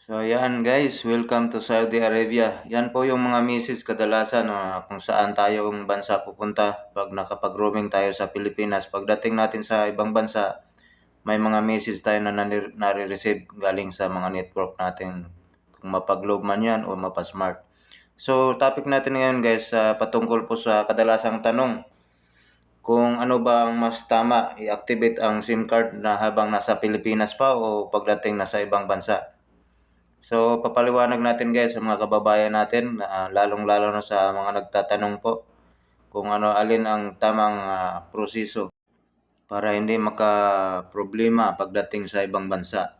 So yan guys, welcome to Saudi Arabia. Yan po yung mga message kadalasan ah, kung saan tayong bansa pupunta pag nakapag-roaming tayo sa Pilipinas. Pagdating natin sa ibang bansa, may mga message tayo na nare-receive galing sa mga network natin. Kung mapag-globe man yan o mapa-smart. So topic natin ngayon guys, ah, patungkol po sa kadalasang tanong kung ano ba ang mas tama i-activate ang SIM card na habang nasa Pilipinas pa o pagdating nasa ibang bansa. So, papaliwanag natin guys sa mga kababayan natin, uh, lalong-lalo na sa mga nagtatanong po kung ano alin ang tamang uh, proseso para hindi maka-problema pagdating sa ibang bansa.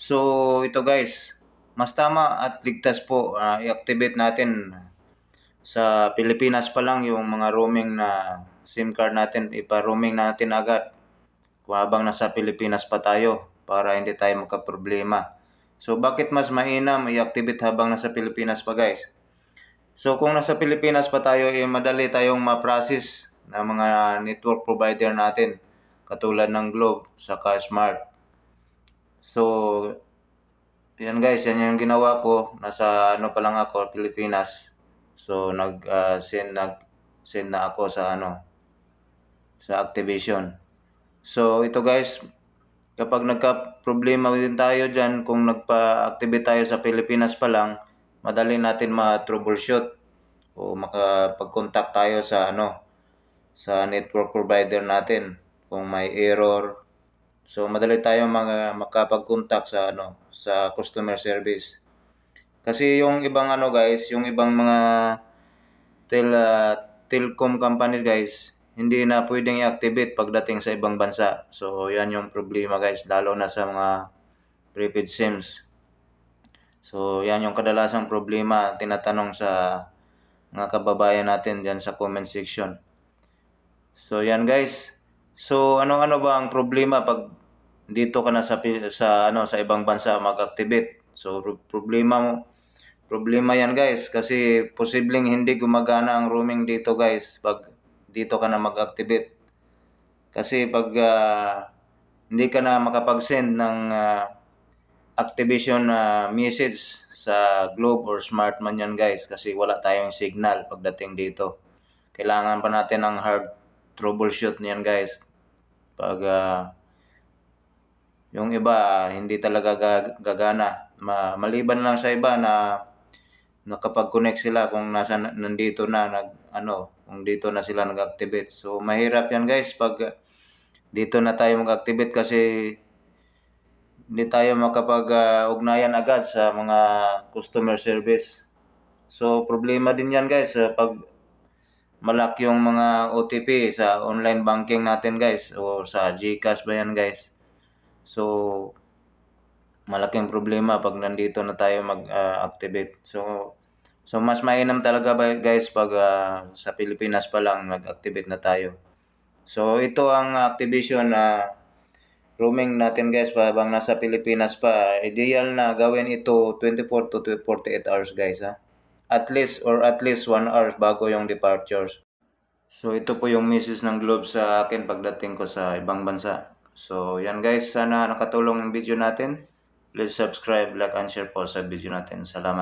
So, ito guys, mas tama at ligtas po uh, i-activate natin sa Pilipinas pa lang yung mga roaming na SIM card natin, ipa-roaming natin agad habang nasa Pilipinas pa tayo para hindi tayo makaproblema. So, bakit mas mainam i-activate habang nasa Pilipinas pa guys? So, kung nasa Pilipinas pa tayo, eh, madali tayong ma-process ng mga network provider natin. Katulad ng Globe, saka Smart. So, yan guys, yan yung ginawa ko. Nasa ano pa lang ako, Pilipinas. So, nag-send uh, nag send na ako sa ano, sa activation. So, ito guys, kapag nagka-problema din tayo dyan, kung nagpa-activate tayo sa Pilipinas pa lang, madali natin ma-troubleshoot o makapag-contact tayo sa ano sa network provider natin kung may error. So madali tayo mga makapag-contact sa ano sa customer service. Kasi yung ibang ano guys, yung ibang mga tel uh, telecom company guys, hindi na pwedeng i-activate pagdating sa ibang bansa. So, yan yung problema guys, lalo na sa mga prepaid SIMs. So, yan yung kadalasang problema tinatanong sa mga kababayan natin dyan sa comment section. So, yan guys. So, ano-ano ba ang problema pag dito ka na sa, sa, ano, sa ibang bansa mag-activate? So, problema mo, problema yan guys kasi posibleng hindi gumagana ang roaming dito guys pag dito ka na mag-activate. Kasi pag uh, hindi ka na makapag-send ng uh, activation uh, message sa Globe or Smart man yan guys kasi wala tayong signal pagdating dito. Kailangan pa natin ng hard troubleshoot niyan guys. Pag uh, yung iba hindi talaga gagana. Ma maliban lang sa iba na nakapag-connect sila kung nasa nandito na nag ano kung dito na sila nag-activate. So, mahirap yan guys pag dito na tayo mag-activate kasi hindi tayo makapag-ugnayan agad sa mga customer service. So, problema din yan guys pag malak yung mga OTP sa online banking natin guys o sa GCash ba yan guys. So, malaking problema pag nandito na tayo mag-activate. Uh, so, So mas mainam talaga guys pag uh, sa Pilipinas pa lang nag-activate na tayo. So ito ang activation na uh, roaming natin guys habang nasa Pilipinas pa. Ideal na gawin ito 24 to 48 hours guys ha. At least or at least 1 hour bago yung departures. So ito po yung message ng Globe sa akin pagdating ko sa ibang bansa. So yan guys, sana nakatulong yung video natin. Please subscribe, like, and share po sa video natin. Salamat.